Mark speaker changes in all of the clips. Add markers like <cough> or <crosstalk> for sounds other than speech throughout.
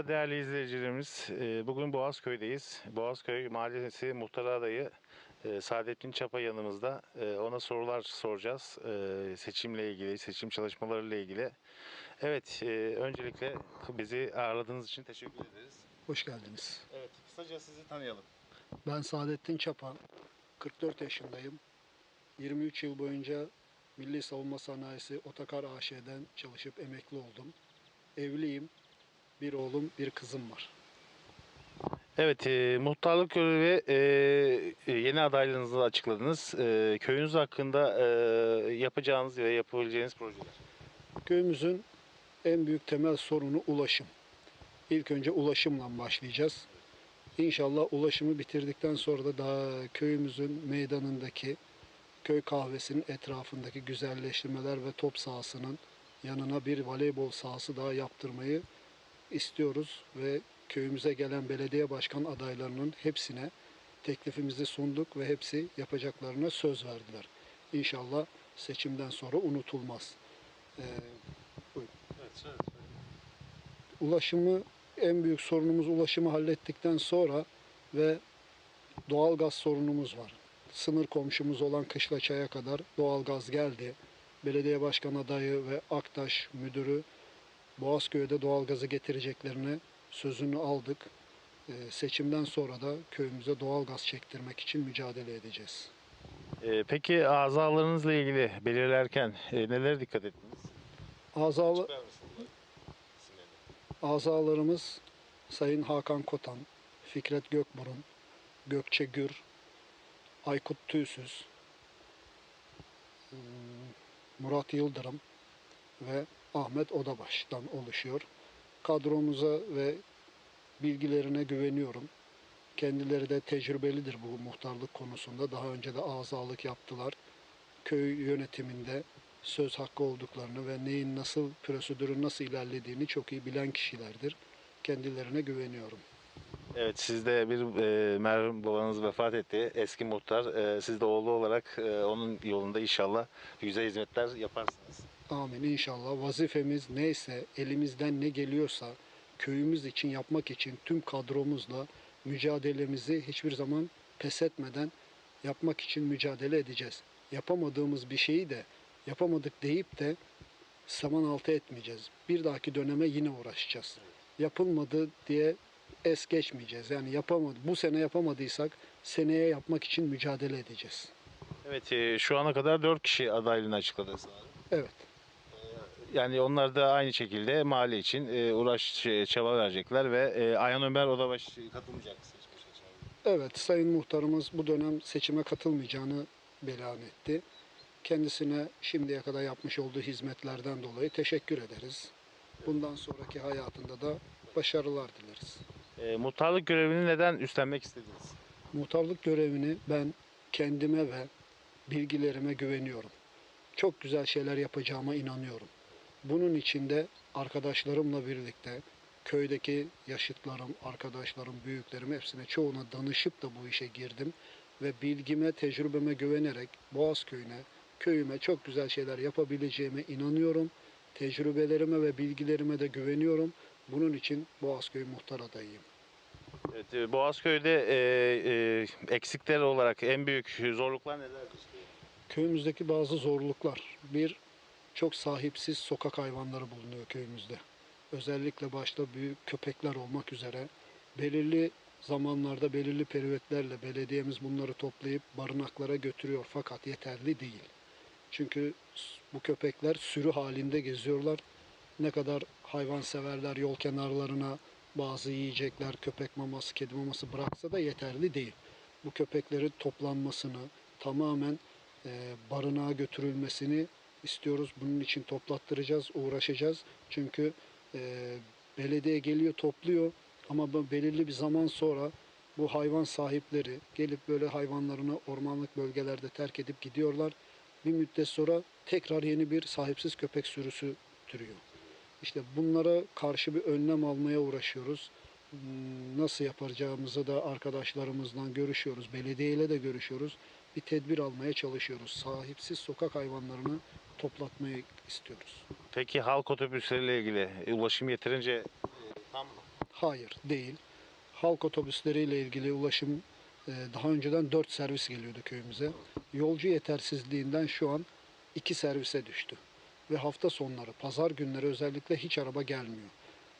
Speaker 1: Merhaba değerli izleyicilerimiz. Ee, Bugün Boğazköy'deyiz. Boğazköy Mahallesi Muhtar Adayı e, Saadettin Çapa yanımızda. Ee, Ona sorular soracağız. Ee, Seçimle ilgili, seçim çalışmalarıyla ilgili. Evet, e, öncelikle bizi ağırladığınız için teşekkür ederiz.
Speaker 2: Hoş geldiniz.
Speaker 1: Evet, kısaca sizi tanıyalım.
Speaker 2: Ben Saadettin Çapa, 44 yaşındayım. 23 yıl boyunca Milli Savunma Sanayisi Otakar AŞ'den çalışıp emekli oldum. Evliyim. Bir oğlum, bir kızım var.
Speaker 1: Evet, e, muhtarlık görevi e, e, yeni adaylığınızı açıkladınız. E, köyünüz hakkında e, yapacağınız ve yapabileceğiniz projeler.
Speaker 2: Köyümüzün en büyük temel sorunu ulaşım. İlk önce ulaşımla başlayacağız. İnşallah ulaşımı bitirdikten sonra da daha köyümüzün meydanındaki köy kahvesinin etrafındaki güzelleştirmeler ve top sahasının yanına bir voleybol sahası daha yaptırmayı istiyoruz ve köyümüze gelen belediye başkan adaylarının hepsine teklifimizi sunduk ve hepsi yapacaklarına söz verdiler. İnşallah seçimden sonra unutulmaz. Ee,
Speaker 1: Evet,
Speaker 2: ulaşımı en büyük sorunumuz ulaşımı hallettikten sonra ve doğal gaz sorunumuz var. Sınır komşumuz olan Kışlaçay'a kadar doğal gaz geldi. Belediye başkan adayı ve Aktaş müdürü Boğazköy'de doğal gazı getireceklerini sözünü aldık. Ee, seçimden sonra da köyümüze doğal gaz çektirmek için mücadele edeceğiz.
Speaker 1: Ee, Peki azalarınızla ilgili belirlerken e, nelere dikkat ettiniz?
Speaker 2: Azalı, azalarımız Sayın Hakan Kotan, Fikret Gökburun, Gökçe Gür, Aykut Tüysüz, hmm, Murat Yıldırım ve Ahmet Odabaş'tan oluşuyor. Kadromuza ve bilgilerine güveniyorum. Kendileri de tecrübelidir bu muhtarlık konusunda. Daha önce de azalık yaptılar. Köy yönetiminde söz hakkı olduklarını ve neyin nasıl, prosedürün nasıl ilerlediğini çok iyi bilen kişilerdir. Kendilerine güveniyorum.
Speaker 1: Evet siz de bir e, merhum babanız vefat etti. Eski muhtar. E, siz de oğlu olarak e, onun yolunda inşallah güzel hizmetler yaparsınız.
Speaker 2: Amin inşallah. Vazifemiz neyse, elimizden ne geliyorsa köyümüz için yapmak için tüm kadromuzla mücadelemizi hiçbir zaman pes etmeden yapmak için mücadele edeceğiz. Yapamadığımız bir şeyi de yapamadık deyip de saman altı etmeyeceğiz. Bir dahaki döneme yine uğraşacağız. Yapılmadı diye es geçmeyeceğiz. Yani yapamadı. Bu sene yapamadıysak seneye yapmak için mücadele edeceğiz.
Speaker 1: Evet e, şu ana kadar 4 kişi adaylığını açıkladı.
Speaker 2: Evet.
Speaker 1: Yani onlar da aynı şekilde mahalle için e, uğraş şey, çaba verecekler ve e, Ayhan Ömer Odabaş katılmayacak seçime seçimine.
Speaker 2: Evet, Sayın Muhtarımız bu dönem seçime katılmayacağını beyan etti. Kendisine şimdiye kadar yapmış olduğu hizmetlerden dolayı teşekkür ederiz. Bundan sonraki hayatında da başarılar dileriz.
Speaker 1: E, muhtarlık görevini neden üstlenmek istediniz?
Speaker 2: Muhtarlık görevini ben kendime ve bilgilerime güveniyorum. Çok güzel şeyler yapacağıma inanıyorum. Bunun için de arkadaşlarımla birlikte köydeki yaşıtlarım, arkadaşlarım, büyüklerim hepsine çoğuna danışıp da bu işe girdim ve bilgime, tecrübeme güvenerek Boğaz köyüne, köyüme çok güzel şeyler yapabileceğime inanıyorum. Tecrübelerime ve bilgilerime de güveniyorum. Bunun için Boğazköy muhtar adayıyım.
Speaker 1: Evet, e, Boğazköy'de e, e, eksikler olarak en büyük zorluklar nelerdir?
Speaker 2: Köyümüzdeki bazı zorluklar. Bir, çok sahipsiz sokak hayvanları bulunuyor köyümüzde. Özellikle başta büyük köpekler olmak üzere belirli zamanlarda belirli perivetlerle belediyemiz bunları toplayıp barınaklara götürüyor fakat yeterli değil. Çünkü bu köpekler sürü halinde geziyorlar. Ne kadar hayvanseverler yol kenarlarına bazı yiyecekler, köpek maması, kedi maması bıraksa da yeterli değil. Bu köpeklerin toplanmasını, tamamen barınağa götürülmesini istiyoruz. Bunun için toplattıracağız, uğraşacağız. Çünkü e, belediye geliyor, topluyor ama belirli bir zaman sonra bu hayvan sahipleri gelip böyle hayvanlarını ormanlık bölgelerde terk edip gidiyorlar. Bir müddet sonra tekrar yeni bir sahipsiz köpek sürüsü türüyor. İşte bunlara karşı bir önlem almaya uğraşıyoruz. Hmm, Nasıl yapacağımızı da arkadaşlarımızla görüşüyoruz. Belediyeyle de görüşüyoruz. Bir tedbir almaya çalışıyoruz. Sahipsiz sokak hayvanlarını toplatmayı istiyoruz.
Speaker 1: Peki halk otobüsleriyle ilgili e, ulaşım yeterince e, tam mı?
Speaker 2: Hayır, değil. Halk otobüsleriyle ilgili ulaşım e, daha önceden 4 servis geliyordu köyümüze. Yolcu yetersizliğinden şu an 2 servise düştü. Ve hafta sonları, pazar günleri özellikle hiç araba gelmiyor.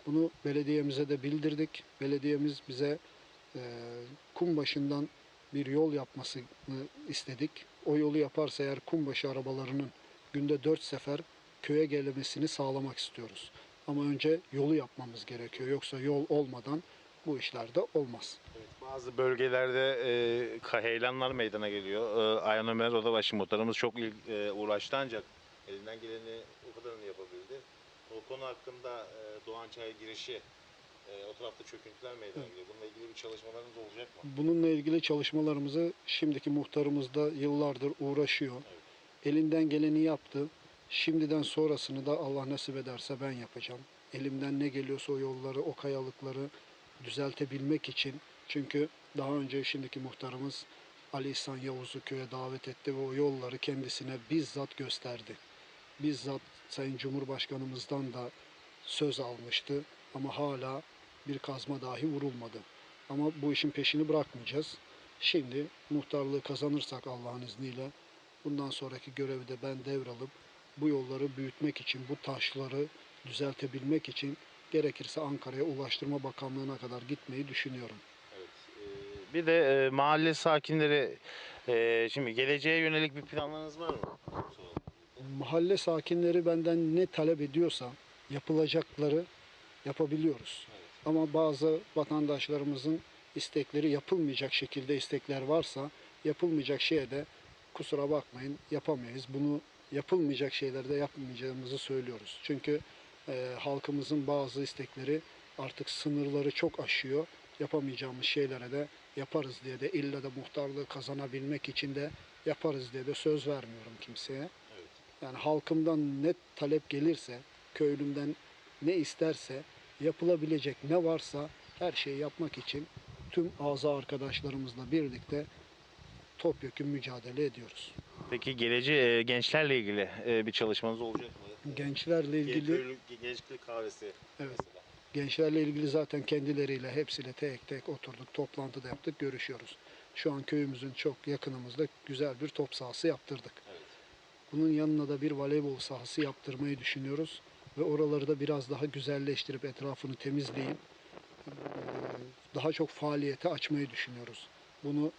Speaker 2: Bunu belediyemize de bildirdik. Belediyemiz bize e, kum başından bir yol yapmasını istedik. O yolu yaparsa eğer kumbaşı arabalarının günde 4 sefer köye gelmesini sağlamak istiyoruz. Ama önce yolu yapmamız gerekiyor. Yoksa yol olmadan bu işler de olmaz.
Speaker 1: Bazı bölgelerde e, heyelanlar meydana geliyor. E, Ayhan Ömer Odabaşı muhtarımız çok il, e, uğraştı ancak elinden geleni o kadarını yapabildi. O konu hakkında e, Doğan Çay'a girişi e, o tarafta çöküntüler meydana geliyor. Bununla ilgili bir çalışmalarınız olacak mı?
Speaker 2: Bununla ilgili çalışmalarımızı şimdiki muhtarımız da yıllardır uğraşıyor. Elinden geleni yaptı. Şimdiden sonrasını da Allah nasip ederse ben yapacağım. Elimden ne geliyorsa o yolları, o kayalıkları düzeltebilmek için. Çünkü daha önce şimdiki muhtarımız Ali İhsan Yavuz'u köye davet etti ve o yolları kendisine bizzat gösterdi. Bizzat Sayın Cumhurbaşkanımızdan da söz almıştı ama hala bir kazma dahi vurulmadı. Ama bu işin peşini bırakmayacağız. Şimdi muhtarlığı kazanırsak Allah'ın izniyle bundan sonraki görevi de ben devralıp bu yolları büyütmek için, bu taşları düzeltebilmek için gerekirse Ankara'ya Ulaştırma Bakanlığı'na kadar gitmeyi düşünüyorum.
Speaker 1: E, bir de e, mahalle sakinleri e, şimdi geleceğe yönelik bir planlarınız var mı?
Speaker 2: Mahalle sakinleri benden ne talep ediyorsa yapılacakları yapabiliyoruz. Ama bazı vatandaşlarımızın istekleri yapılmayacak şekilde istekler varsa yapılmayacak şeye de kusura bakmayın yapamayız. Bunu yapılmayacak şeylerde yapmayacağımızı söylüyoruz. Çünkü e, halkımızın bazı istekleri artık sınırları çok aşıyor. Yapamayacağımız şeylere de yaparız diye de illa da muhtarlığı kazanabilmek için de yaparız diye de söz vermiyorum kimseye. Yani halkımdan ne talep gelirse, köylümden ne isterse yapılabilecek ne varsa her şeyi yapmak için tüm ağza arkadaşlarımızla birlikte topyekun mücadele ediyoruz.
Speaker 1: Peki geleceği e, gençlerle ilgili e, bir çalışmanız olacak mı?
Speaker 2: Gençlerle ilgili
Speaker 1: Gençlik Kahvesi
Speaker 2: Evet.
Speaker 1: mesela.
Speaker 2: gençlerle ilgili zaten kendileriyle hepsiyle tek tek oturduk, toplantıda yaptık, görüşüyoruz. Şu an köyümüzün çok yakınımızda güzel bir top sahası yaptırdık.
Speaker 1: Evet.
Speaker 2: Bunun yanına da bir voleybol sahası yaptırmayı düşünüyoruz ve oraları da biraz daha güzelleştirip etrafını temizleyip eee, daha çok faaliyete açmayı düşünüyoruz. Bunu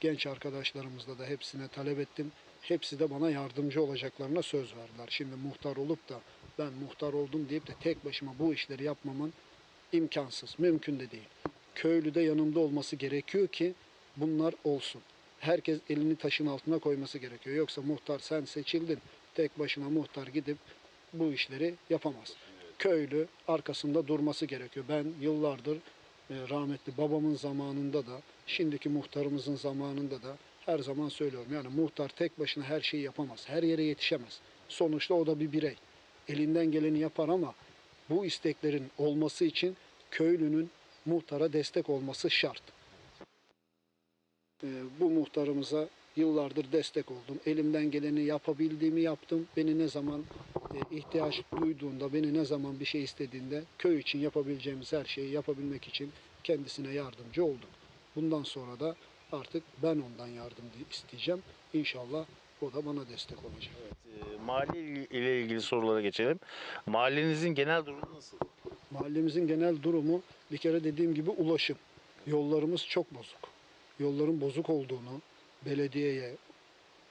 Speaker 2: genç arkadaşlarımızla da hepsine talep ettim. Hepsi de bana yardımcı olacaklarına söz verdiler. Şimdi muhtar olup da ben muhtar oldum deyip de tek başıma bu işleri yapmamın imkansız, mümkün de değil. Köylü de yanımda olması gerekiyor ki bunlar olsun. Herkes elini taşın altına koyması gerekiyor. Yoksa muhtar sen seçildin, tek başına muhtar gidip bu işleri yapamaz. Köylü arkasında durması gerekiyor. Ben yıllardır e, rahmetli babamın zamanında da, şimdiki muhtarımızın zamanında da her zaman söylüyorum. Yani muhtar tek başına her şeyi yapamaz. Her yere yetişemez. Sonuçta o da bir birey. Elinden geleni yapar ama bu isteklerin olması için köylünün muhtara destek olması şart. Ee, bu muhtarımıza yıllardır destek oldum. Elimden geleni yapabildiğimi yaptım. Beni ne zaman e, ihtiyaç duyduğunda, beni ne zaman bir şey istediğinde köy için yapabileceğimiz her şeyi yapabilmek için kendisine yardımcı olduk. Bundan sonra da artık ben ondan yardım isteyeceğim. İnşallah o da bana destek olacak.
Speaker 1: E, mahalle ile ilgili sorulara geçelim. Mahallenizin genel durumu nasıl?
Speaker 2: Mahallemizin genel durumu bir kere dediğim gibi ulaşım. Yollarımız çok bozuk. Yolların bozuk olduğunu belediyeye,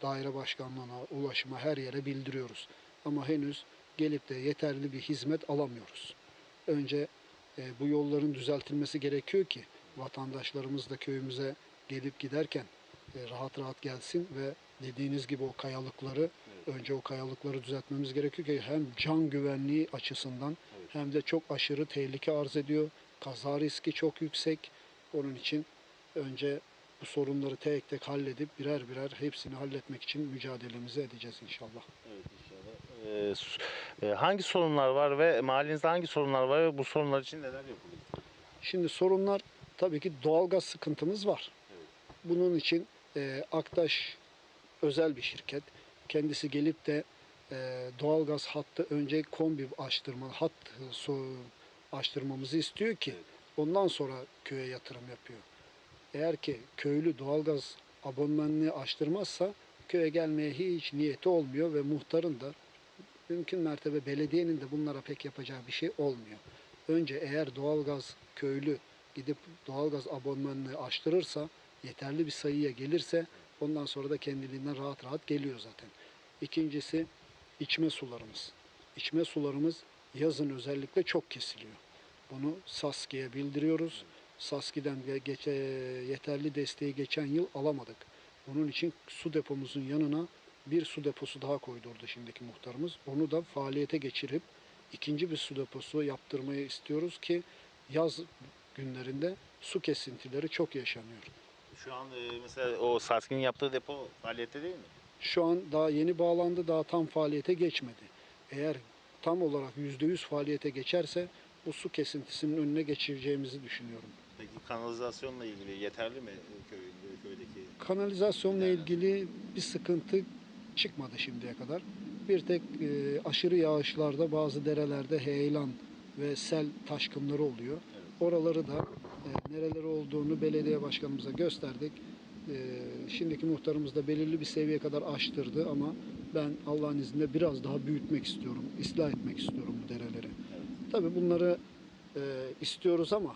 Speaker 2: daire başkanlığına, ulaşıma her yere bildiriyoruz. Ama henüz gelip de yeterli bir hizmet alamıyoruz. Önce e, bu yolların düzeltilmesi gerekiyor ki vatandaşlarımız da köyümüze gelip giderken e, rahat rahat gelsin ve dediğiniz gibi o kayalıkları önce o kayalıkları düzeltmemiz gerekiyor ki hem can güvenliği açısından hem de çok aşırı tehlike arz ediyor. Kaza riski çok yüksek. Onun için önce bu sorunları tek tek halledip birer birer hepsini halletmek için mücadelemizi edeceğiz inşallah.
Speaker 1: Evet inşallah. E, s- e, hangi sorunlar var ve mahallenizde hangi sorunlar var ve bu sorunlar için neler yapılıyor?
Speaker 2: Şimdi sorunlar tabii ki doğalgaz sıkıntımız var. Bunun için e, Aktaş özel bir şirket. Kendisi gelip de e, doğalgaz hattı önce kombi açtırma, hat so, açtırmamızı istiyor ki Ondan sonra köye yatırım yapıyor. Eğer ki köylü doğalgaz abonmanını açtırmazsa köye gelmeye hiç niyeti olmuyor ve muhtarın da mümkün mertebe belediyenin de bunlara pek yapacağı bir şey olmuyor. Önce eğer doğalgaz köylü gidip doğalgaz abonmanını açtırırsa, yeterli bir sayıya gelirse ondan sonra da kendiliğinden rahat rahat geliyor zaten. İkincisi içme sularımız. İçme sularımız yazın özellikle çok kesiliyor. Bunu Saski'ye bildiriyoruz. Saski'den ge- geçe, yeterli desteği geçen yıl alamadık. Bunun için su depomuzun yanına bir su deposu daha koydurdu şimdiki muhtarımız. Onu da faaliyete geçirip ikinci bir su deposu yaptırmayı istiyoruz ki yaz günlerinde su kesintileri çok yaşanıyor.
Speaker 1: Şu an e, mesela o Saski'nin yaptığı depo faaliyette değil mi?
Speaker 2: Şu an daha yeni bağlandı, daha tam faaliyete geçmedi. Eğer tam olarak %100 faaliyete geçerse bu su kesintisinin önüne geçireceğimizi düşünüyorum.
Speaker 1: Peki kanalizasyonla ilgili yeterli mi köy, köydeki?
Speaker 2: Kanalizasyonla ilgili bir sıkıntı çıkmadı şimdiye kadar. Bir tek e, aşırı yağışlarda bazı derelerde heyelan ve sel taşkınları oluyor. Oraları da e, nereleri olduğunu belediye başkanımıza gösterdik. E, şimdiki muhtarımız da belirli bir seviyeye kadar aştırdı ama ben Allah'ın izniyle biraz daha büyütmek istiyorum, ıslah etmek istiyorum bu dereleri. Tabii bunları e, istiyoruz ama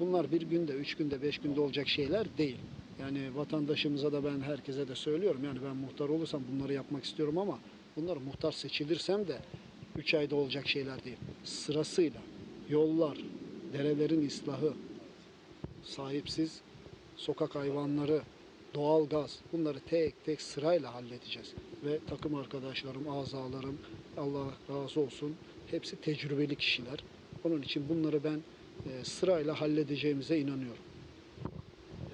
Speaker 2: bunlar bir günde, üç günde, beş günde olacak şeyler değil. Yani vatandaşımıza da ben herkese de söylüyorum. Yani ben muhtar olursam bunları yapmak istiyorum ama bunları muhtar seçilirsem de üç ayda olacak şeyler değil. Sırasıyla yollar, derelerin ıslahı, sahipsiz sokak hayvanları, doğal gaz bunları tek tek sırayla halledeceğiz. Ve takım arkadaşlarım, azalarım Allah razı olsun hepsi tecrübeli kişiler. Onun için bunları ben e, sırayla halledeceğimize inanıyorum.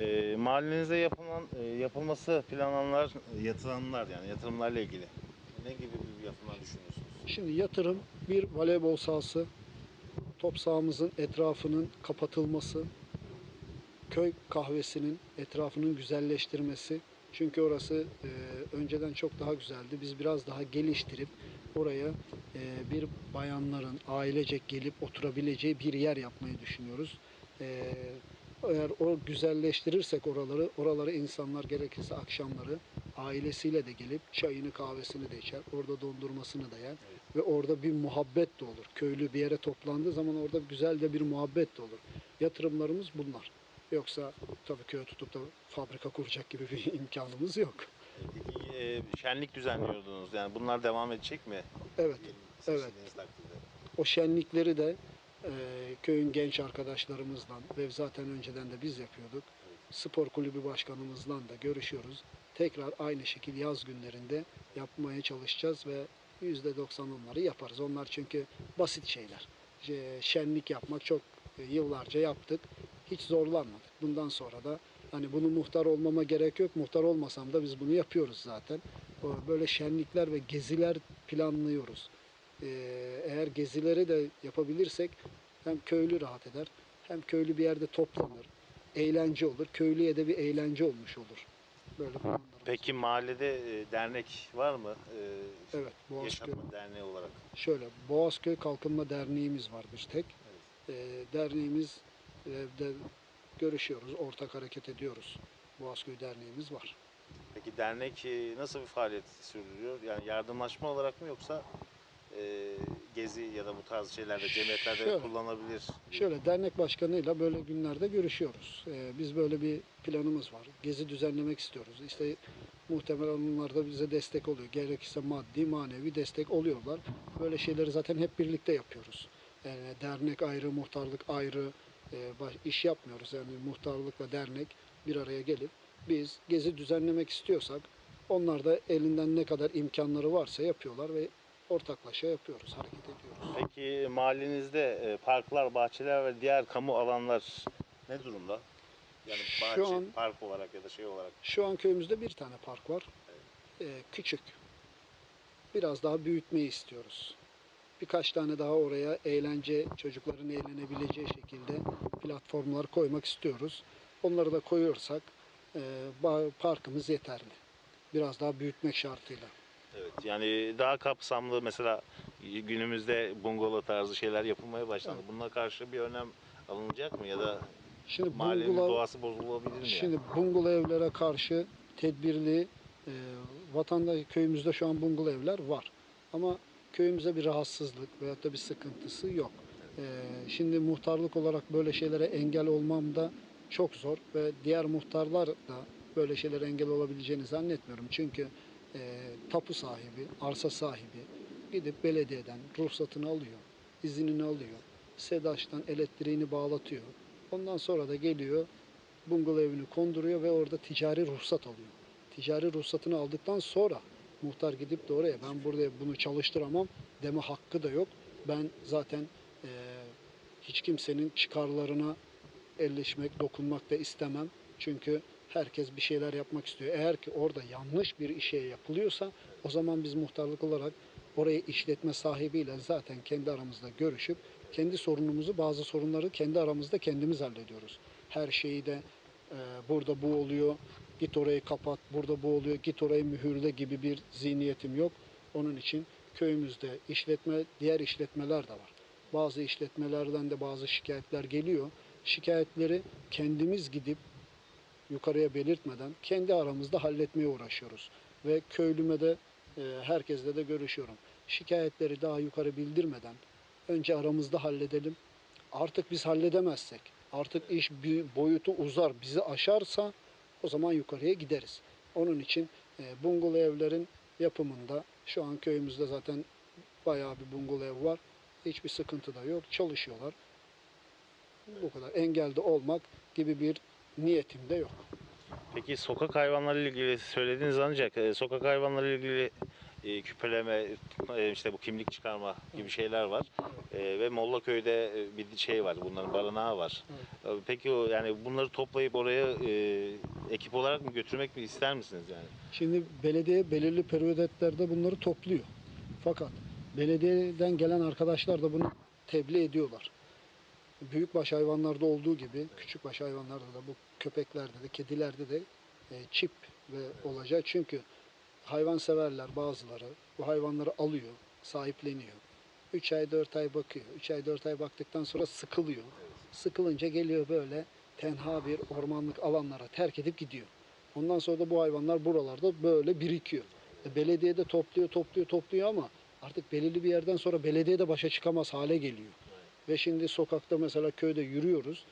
Speaker 1: E, mahallenizde yapılan, e, yapılması planlananlar, yatırımlar yani yatırımlarla ilgili ne gibi bir yatırımlar düşünüyorsunuz?
Speaker 2: Şimdi yatırım bir voleybol sahası, top sahamızın etrafının kapatılması, köy kahvesinin etrafının güzelleştirmesi. Çünkü orası e, önceden çok daha güzeldi. Biz biraz daha geliştirip oraya e, bir bayanların ailecek gelip oturabileceği bir yer yapmayı düşünüyoruz. E, eğer o güzelleştirirsek oraları, oraları insanlar gerekirse akşamları ailesiyle de gelip çayını kahvesini de içer, orada dondurmasını da yer ve orada bir muhabbet de olur. Köylü bir yere toplandığı zaman orada güzel de bir muhabbet de olur. Yatırımlarımız bunlar. Yoksa tabii köye tutup da fabrika kuracak gibi bir <laughs> imkanımız yok.
Speaker 1: E, şenlik düzenliyordunuz yani bunlar devam edecek mi?
Speaker 2: Evet, evet.
Speaker 1: takdirde.
Speaker 2: O şenlikleri de e, köyün genç arkadaşlarımızla ve zaten önceden de biz yapıyorduk. Spor kulübü başkanımızla da görüşüyoruz. Tekrar aynı şekilde yaz günlerinde yapmaya çalışacağız ve %90 onları yaparız. Onlar çünkü basit şeyler. E, Şenlik yapmak çok e, yıllarca yaptık. Hiç zorlanmadık. Bundan sonra da hani bunu muhtar olmama gerek yok. Muhtar olmasam da biz bunu yapıyoruz zaten. O Böyle şenlikler ve geziler planlıyoruz. Ee, eğer gezileri de yapabilirsek hem köylü rahat eder hem köylü bir yerde toplanır. Eğlence olur. Köylüye de bir eğlence olmuş olur. Böyle.
Speaker 1: Peki mahallede e, dernek var mı? E,
Speaker 2: Evet, Boğazköy.
Speaker 1: Derneği olarak.
Speaker 2: Şöyle Boğazköy Kalkınma Derneğimiz var bir tek. Ee, derneğimiz de görüşüyoruz, ortak hareket ediyoruz. Boğazköy Derneğimiz var.
Speaker 1: Peki dernek e, nasıl bir faaliyet sürdürüyor? Yani yardımlaşma olarak mı yoksa e, gezi ya da bu tarz şeylerde cemiyetlerde
Speaker 2: Şöyle.
Speaker 1: kullanabilir?
Speaker 2: Şöyle dernek başkanıyla böyle günlerde görüşüyoruz. Ee, biz böyle bir planımız var. Gezi düzenlemek istiyoruz. İşte muhtemelen onlar da bize destek oluyor. Gerekirse maddi, manevi destek oluyorlar. Böyle şeyleri zaten hep birlikte yapıyoruz. Yani dernek ayrı, muhtarlık ayrı e, iş yapmıyoruz. Yani muhtarlıkla dernek bir araya gelip biz gezi düzenlemek istiyorsak onlar da elinden ne kadar imkanları varsa yapıyorlar ve ortaklaşa yapıyoruz, hareket ediyoruz.
Speaker 1: Peki mahallenizde e, parklar, bahçeler ve diğer kamu alanlar ne durumda? Yani
Speaker 2: Şu
Speaker 1: bahçe,
Speaker 2: an-
Speaker 1: park olarak ya da şey olarak.
Speaker 2: Şu an köyümüzde bir tane park var. Ee, küçük. Biraz daha büyütmeyi istiyoruz. Birkaç tane daha oraya eğlence, çocukların eğlenebileceği şekilde platformlar koymak istiyoruz. Onları da koyuyorsak e, parkımız yeterli. Biraz daha büyütmek şartıyla.
Speaker 1: Evet. Yani daha kapsamlı mesela günümüzde bungalov tarzı şeyler yapılmaya başlandı.
Speaker 2: Evet.
Speaker 1: Bununla karşı bir önlem alınacak mı ya da
Speaker 2: Şimdi
Speaker 1: mahallenin
Speaker 2: bungalov,
Speaker 1: doğası bozulabilir mi?
Speaker 2: şimdi bungalov evlere karşı tedbirli e, vatandaş köyümüzde şu an bungalov evler var. Ama köyümüze bir rahatsızlık veyahut da bir sıkıntısı yok. E, şimdi muhtarlık olarak böyle şeylere engel olmam da çok zor ve diğer muhtarlar da böyle şeylere engel olabileceğini zannetmiyorum. Çünkü e, tapu sahibi, arsa sahibi gidip belediyeden ruhsatını alıyor, iznini alıyor. SEDAŞ'tan elektriğini bağlatıyor. Ondan sonra da geliyor bungalov evini konduruyor ve orada ticari ruhsat alıyor. Ticari ruhsatını aldıktan sonra muhtar gidip de oraya ben burada bunu çalıştıramam deme hakkı da yok. Ben zaten eee, hiç kimsenin çıkarlarına elleşmek, dokunmak da istemem. Çünkü herkes bir şeyler yapmak istiyor. Eğer ki orada yanlış bir işe yapılıyorsa o zaman biz muhtarlık olarak orayı işletme sahibiyle zaten kendi aramızda görüşüp kendi sorunumuzu, bazı sorunları kendi aramızda kendimiz hallediyoruz. Her şeyi de e, burada bu oluyor, git orayı kapat, burada bu oluyor, git orayı mühürle gibi bir zihniyetim yok. Onun için köyümüzde işletme, diğer işletmeler de var. Bazı işletmelerden de bazı şikayetler geliyor. Şikayetleri kendimiz gidip yukarıya belirtmeden kendi aramızda halletmeye uğraşıyoruz. Ve köylüme de e, herkesle de görüşüyorum. Şikayetleri daha yukarı bildirmeden önce aramızda halledelim. Artık biz halledemezsek, artık iş boyutu uzar, bizi aşarsa o zaman yukarıya gideriz. Onun için e, bungalov evlerin yapımında şu an köyümüzde zaten bayağı bir bungalov ev var. Hiçbir sıkıntı da yok. Çalışıyorlar. Bu kadar. Engelde olmak gibi bir niyetim de yok.
Speaker 1: Peki sokak hayvanları ile ilgili söylediğiniz ancak e, sokak hayvanları ile ilgili e, küpeleme, e, işte bu kimlik çıkarma gibi şeyler var. E, ve Mollaköy'de bir şey var, bunların barınağı var. E, Peki o yani bunları toplayıp oraya e, ekip olarak mı götürmek mi ister misiniz yani?
Speaker 2: Şimdi belediye belirli periyodetlerde bunları topluyor. Fakat belediyeden gelen arkadaşlar da bunu tebliğ ediyorlar. Büyükbaş hayvanlarda olduğu gibi küçükbaş hayvanlarda da bu köpeklerde de kedilerde de e, çip ve olacak. Çünkü hayvanseverler bazıları bu hayvanları alıyor, sahipleniyor. 3 ay 4 ay bakıyor. 3 ay 4 ay baktıktan sonra sıkılıyor. Sıkılınca geliyor böyle tenha bir ormanlık alanlara terk edip gidiyor. Ondan sonra da bu hayvanlar buralarda böyle birikiyor. E, belediye de topluyor, topluyor, topluyor ama artık belirli bir yerden sonra belediye de başa çıkamaz hale geliyor. Ve şimdi sokakta mesela köyde yürüyoruz.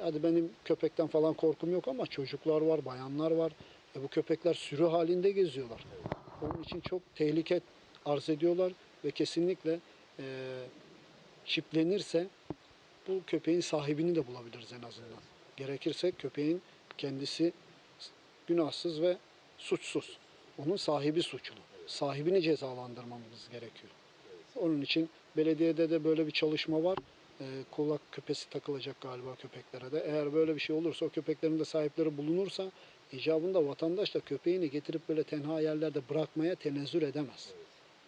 Speaker 2: Hadi benim köpekten falan korkum yok ama çocuklar var, bayanlar var. E bu köpekler sürü halinde geziyorlar. Onun için çok tehlike arz ediyorlar ve kesinlikle e, çiplenirse bu köpeğin sahibini de bulabiliriz en azından. Gerekirse köpeğin kendisi günahsız ve suçsuz. Onun sahibi suçlu. Sahibini cezalandırmamız gerekiyor. Onun için belediyede de böyle bir çalışma var. Ee, kulak küpesi takılacak galiba köpeklere de. Eğer böyle bir şey olursa o köpeklerin de sahipleri bulunursa icabında vatandaş da köpeğini getirip böyle tenha yerlerde bırakmaya tenezzül edemez.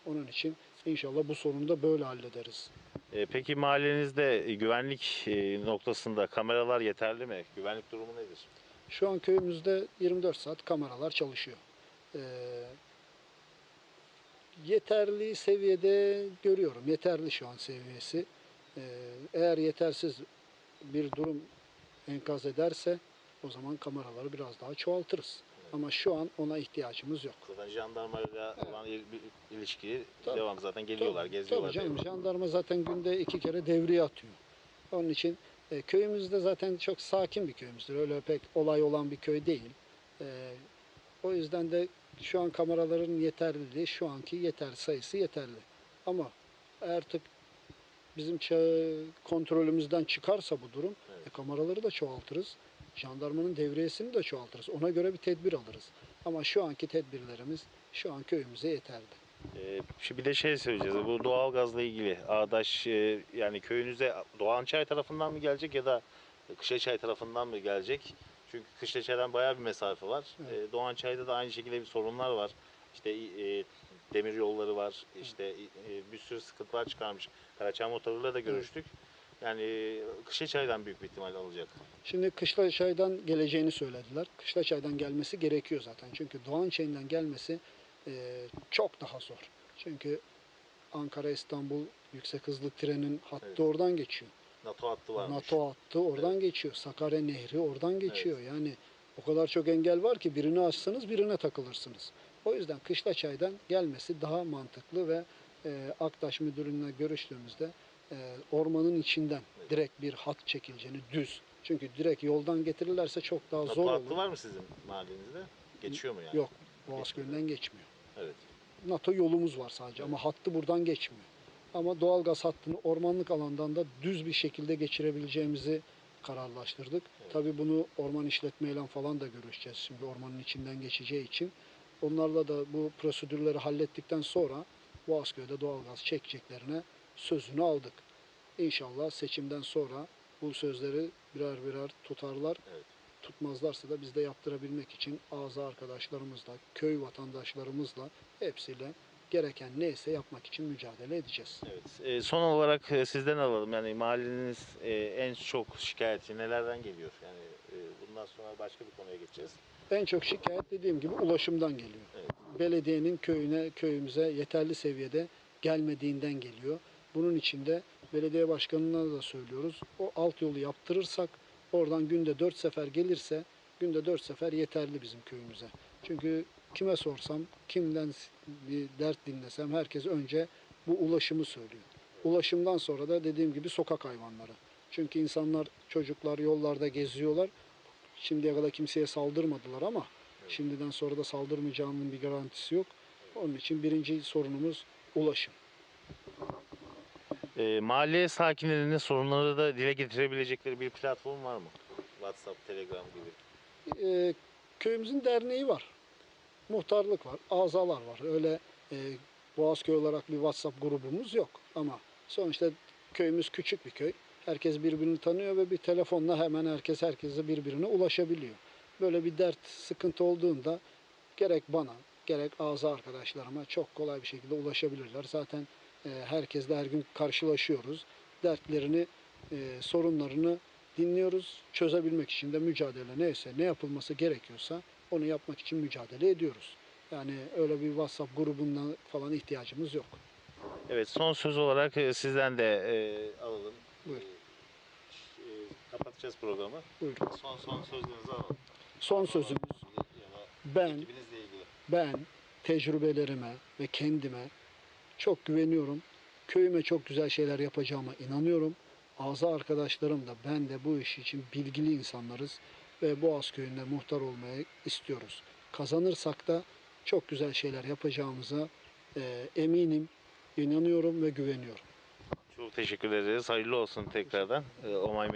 Speaker 2: Onun için inşallah bu sorunu da böyle hallederiz.
Speaker 1: E, peki mahallenizde e, güvenlik e, noktasında kameralar yeterli mi? Güvenlik durumu nedir?
Speaker 2: Şu an köyümüzde 24 saat kameralar çalışıyor. Yeterli seviyede görüyorum. Yeterli şu an seviyesi. Eğer yetersiz bir durum enkaz ederse o zaman kameraları biraz daha çoğaltırız. Ama şu an ona ihtiyacımız yok.
Speaker 1: Zaten jandarmayla olan il- bir ilişki
Speaker 2: Tabii.
Speaker 1: devam zaten geliyorlar,
Speaker 2: Tabii,
Speaker 1: geziyorlar.
Speaker 2: Tabii canım, jandarma zaten günde iki kere devriye atıyor. Onun için e, köyümüzde zaten çok sakin bir köyümüzdür. Öyle pek olay olan bir köy değil. E, o yüzden de şu an kameraların yeterliliği, şu anki yeter sayısı yeterli. Ama artık bizim kontrolümüzden çıkarsa bu durum, e, kameraları da çoğaltırız. Jandarmanın devriyesini de çoğaltırız. Ona göre bir tedbir alırız. Ama şu anki tedbirlerimiz şu an köyümüze yeterli.
Speaker 1: Ee, bir de şey söyleyeceğiz. Bu doğalgazla ilgili Ağdaş e, yani köyünüze Doğançay tarafından mı gelecek ya da Kışlaçay tarafından mı gelecek? Çünkü Kışlaçay'dan bayağı bir mesafe var.
Speaker 2: Evet.
Speaker 1: Ee, Doğançay'da da aynı şekilde bir sorunlar var. İşte e, demir yolları var. İşte e, bir sürü sıkıntılar çıkarmış. Karaçay motoruyla da görüştük. Yani Kışlaçay'dan büyük bir ihtimal alacak.
Speaker 2: Şimdi Kışlaçay'dan geleceğini söylediler. Kışlaçay'dan gelmesi gerekiyor zaten. Çünkü Doğançay'dan gelmesi e, çok daha zor. Çünkü Ankara İstanbul yüksek hızlı trenin hattı
Speaker 1: Evet.
Speaker 2: oradan geçiyor.
Speaker 1: NATO hattı varmış.
Speaker 2: NATO hattı oradan geçiyor. Sakarya Nehri oradan geçiyor. Yani o kadar çok engel var ki birini açsanız birine takılırsınız. O yüzden Kışlaçay'dan gelmesi daha mantıklı ve e, Aktaş Müdürlüğü'ne görüştüğümüzde e, ormanın içinden direkt bir hat çekileceğini düz. Çünkü direkt yoldan getirirlerse çok daha
Speaker 1: NATO
Speaker 2: zor
Speaker 1: hattı
Speaker 2: olur.
Speaker 1: var mı sizin mahallenizde? Geçiyor mu yani?
Speaker 2: Yok. Boğaz Gölü'nden geçmiyor.
Speaker 1: Evet.
Speaker 2: NATO yolumuz var sadece ama hattı buradan geçmiyor. Ama doğalgaz hattını ormanlık alandan da düz bir şekilde geçirebileceğimizi kararlaştırdık. Tabii bunu orman işletmeyle falan da görüşeceğiz şimdi ormanın içinden geçeceği için. Onlarla da bu prosedürleri hallettikten sonra Boğazköy'de doğalgaz çekeceklerine sözünü aldık. İnşallah seçimden sonra bu sözleri birer birer tutarlar.
Speaker 1: Evet.
Speaker 2: Tutmazlarsa da biz de yaptırabilmek için ağza arkadaşlarımızla, köy vatandaşlarımızla hepsiyle gereken neyse yapmak için mücadele edeceğiz.
Speaker 1: Evet. E, son olarak e, sizden alalım. Yani mahalleniz e, en çok şikayeti nelerden geliyor? Yani e, bundan sonra başka bir konuya geçeceğiz.
Speaker 2: En çok şikayet dediğim gibi ulaşımdan geliyor.
Speaker 1: Evet.
Speaker 2: Belediyenin köyüne, köyümüze yeterli seviyede gelmediğinden geliyor. Bunun için de belediye başkanına da söylüyoruz. O alt yolu yaptırırsak oradan günde dört sefer gelirse günde dört sefer yeterli bizim köyümüze. Çünkü kime sorsam, kimden bir dert dinlesem herkes önce bu ulaşımı söylüyor. Ulaşımdan sonra da dediğim gibi sokak hayvanları. Çünkü insanlar, çocuklar yollarda geziyorlar. Şimdiye kadar kimseye saldırmadılar ama şimdiden sonra da saldırmayacağının bir garantisi yok. Onun için birinci sorunumuz ulaşım.
Speaker 1: E, mahalle sakinlerinin sorunları da dile getirebilecekleri bir platform var mı? WhatsApp, Telegram gibi.
Speaker 2: Ee, köyümüzün derneği var. Muhtarlık var, azalar var. Öyle e, Boğazköy olarak bir WhatsApp grubumuz yok. Ama sonuçta köyümüz küçük bir köy. Herkes birbirini tanıyor ve bir telefonla hemen herkes herkese birbirine ulaşabiliyor. Böyle bir dert, sıkıntı olduğunda gerek bana, gerek ağza arkadaşlarıma çok kolay bir şekilde ulaşabilirler. Zaten e, herkesle her gün karşılaşıyoruz. Dertlerini, e, sorunlarını dinliyoruz. Çözebilmek için de mücadele neyse, ne yapılması gerekiyorsa onu yapmak için mücadele ediyoruz. Yani öyle bir WhatsApp grubundan falan ihtiyacımız yok.
Speaker 1: Evet son söz olarak e, sizden de e, alalım.
Speaker 2: Buyur.
Speaker 1: E, e, kapatacağız programı.
Speaker 2: Buyurun.
Speaker 1: Son son sözlerinizi alalım.
Speaker 2: Son sözümüz ben ben tecrübelerime ve kendime çok güveniyorum. Köyüme çok güzel şeyler yapacağıma inanıyorum. Ağza arkadaşlarım da ben de bu iş için bilgili insanlarız ve Boğaz köyünde muhtar olmayı istiyoruz. Kazanırsak da çok güzel şeyler yapacağımıza e, eminim, inanıyorum ve güveniyorum.
Speaker 1: Çok teşekkür ederiz. Hayırlı olsun tekrardan. E, Omay